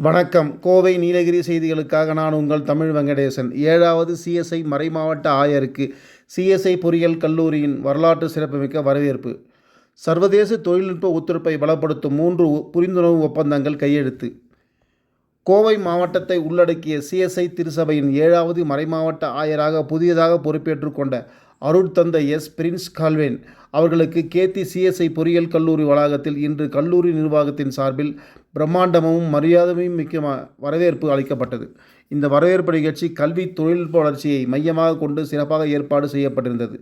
வணக்கம். கோவை நீலகிரி செய்திகளுக்காக நான் உங்கள் தமிழ் வெங்கடேசன். ஏழாவது சிஎஸ்ஐ மறைமாவட்ட ஆயருக்கு சிஎஸ்ஐ பொறியியல் கல்லூரியின் வரலாற்று சிறப்புமிக்க வரவேற்பு. சர்வதேச தொழில்நுட்ப ஒத்துழைப்பை பலப்படுத்தும் மூன்று புரிந்துணர்வு ஒப்பந்தங்கள் கையெழுத்து. கோவை மாவட்டத்தை உள்ளடக்கிய சிஎஸ்ஐ திருசபையின் ஏழாவது மறைமாவட்ட ஆயராக புதியதாக பொறுப்பேற்றுக்கொண்ட அருட்தந்தை எஸ் பிரின்ஸ் கால்வேன். அவர்களுக்கு கேத்தி சிஎஸ்ஐ பொறியியல் கல்லூரி வளாகத்தில் இன்று கல்லூரி நிர்வாகத்தின் சார்பில் பிரம்மாண்டமும் மரியாதையும் மிக்க வரவேற்பு அளிக்கப்பட்டது. இந்த வரவேற்பு நிகழ்ச்சி கல்வி தொழில்நுட்ப வளர்ச்சியை மையமாக கொண்டு சிறப்பாக ஏற்பாடு செய்யப்பட்டிருந்தது.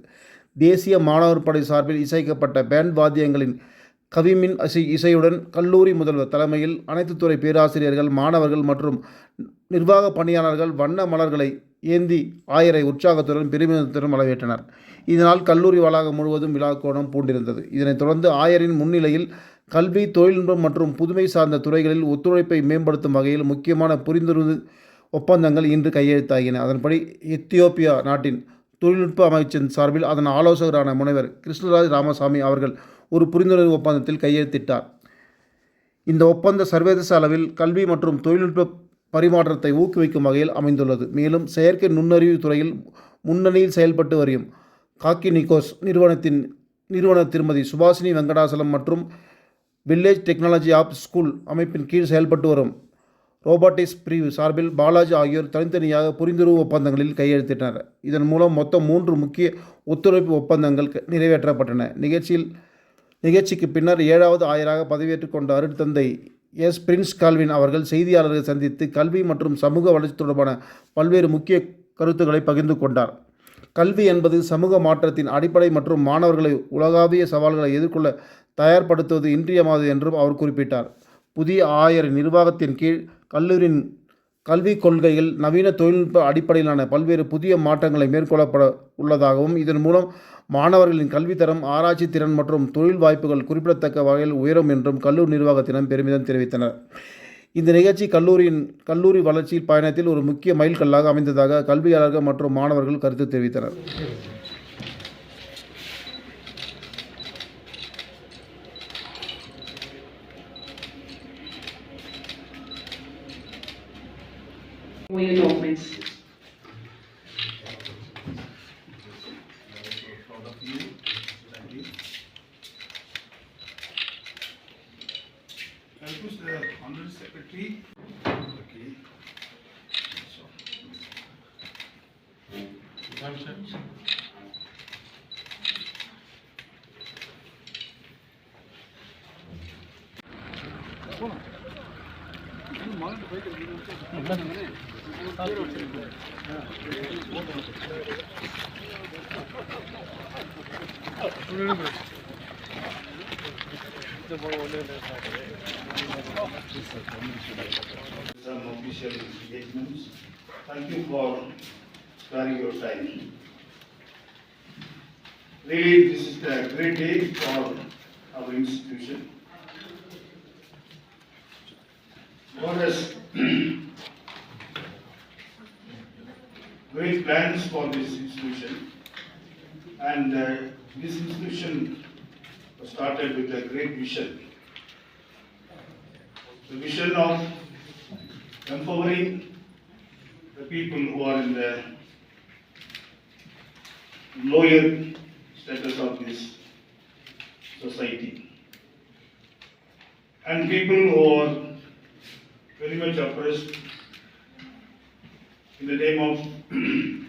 தேசிய மாணவர் படை சார்பில் இசைக்கப்பட்ட பேண்ட் வாத்தியங்களின் கவிமின் இசை இசையுடன் கல்லூரி முதல்வர் தலைமையில் அனைத்து துறை பேராசிரியர்கள் மாணவர்கள் மற்றும் நிர்வாக பணியாளர்கள் வண்ண மலர்களை ஏந்தி ஆயரை உற்சாகத்துடன் பெருமிதத்துடன் வரவேற்றனர். இதனால் கல்லூரி வளாகம் முழுவதும் விழாக்கோணம் பூண்டிருந்தது. இதனைத் தொடர்ந்து ஆயரின் முன்னிலையில் கல்வி தொழில்நுட்பம் மற்றும் புதுமை சார்ந்த துறைகளில் ஒத்துழைப்பை மேம்படுத்தும் வகையில் முக்கியமான புரிந்துணர்வு ஒப்பந்தங்கள் இன்று கையெழுத்தாகின. அதன்படி எத்தியோப்பியா நாட்டின் தொழில்நுட்ப அமைச்சின் சார்பில் அதன் ஆலோசகரான முனைவர் கிருஷ்ணராஜ் ராமசாமி அவர்கள் ஒரு புரிந்துணர்வு ஒப்பந்தத்தில் கையெழுத்திட்டார். இந்த ஒப்பந்த சர்வதேச அளவில் கல்வி மற்றும் தொழில்நுட்ப பரிமாற்றத்தை ஊக்குவிக்கும் வகையில் அமைந்துள்ளது. மேலும் செயற்கை நுண்ணறிவு துறையில் முன்னணியில் செயல்பட்டு வரும் காக்கி நிக்கோஸ் நிறுவனத்தின் நிறுவன திருமதி சுபாஷினி வெங்கடாசலம் மற்றும் வில்லேஜ் டெக்னாலஜி ஆப் ஸ்கூல் அமைப்பின் கீழ் செயல்பட்டு வரும் ரோபாட்டிக்ஸ் பிரிவு சார்பில் பாலாஜி ஆகியோர் தனித்தனியாக புரிந்துணர்வு ஒப்பந்தங்களில் கையெழுத்திட்டனர். இதன் மூலம் மொத்தம் மூன்று முக்கிய ஒத்துழைப்பு ஒப்பந்தங்கள் க- நிறைவேற்றப்பட்டன. நிகழ்ச்சியில் நிகழ்ச்சிக்கு பின்னர் ஏழாவது ஆயராக பதவியேற்றுக் கொண்ட அருட்தந்தை எஸ். பிரின்ஸ் கால்வின் அவர்கள் செய்தியாளர்களை சந்தித்து கல்வி மற்றும் சமூக வளர்ச்சி தொடர்பான பல்வேறு முக்கிய கருத்துக்களை பகிர்ந்து கொண்டார். கல்வி என்பது சமூக மாற்றத்தின் அடிப்படை மற்றும் மாணவர்களை உலகாவிய சவால்களை எதிர்கொள்ள தயார்படுத்துவது இன்றியமானது என்றும் அவர் குறிப்பிட்டார். புதிய ஆயர் நிர்வாகத்தின் கீழ் கல்லூரியின் கல்விக் கொள்கையில் நவீன தொழில்நுட்ப அடிப்படையிலான பல்வேறு புதிய மாற்றங்களை மேற்கொள்ளப்பட உள்ளதாகவும் இதன் மூலம் மாணவர்களின் கல்வித்தரம் ஆராய்ச்சி திறன் மற்றும் தொழில் வாய்ப்புகள் குறிப்பிடத்தக்க வகையில் உயரும் என்றும் கல்லூரி நிர்வாகத்திடம் பெருமிதம் தெரிவித்தனர். இந்த நிகழ்ச்சி கல்லூரியின் கல்லூரி வளர்ச்சி பயணத்தில் ஒரு முக்கிய மைல்கல்லாக அமைந்ததாக கல்வியாளர்கள் மற்றும் மாணவர்கள் கருத்து தெரிவித்தனர். Will you know. Thank you, Secretary. Okay. So. Some official engagements. Thank you for sparing your time. Really, this is a great day for our institution. God has great plans for this institution. And uh, this institution started with a great vision. The vision of empowering the people who are in the lower status of this society. And people who are very much oppressed in the name of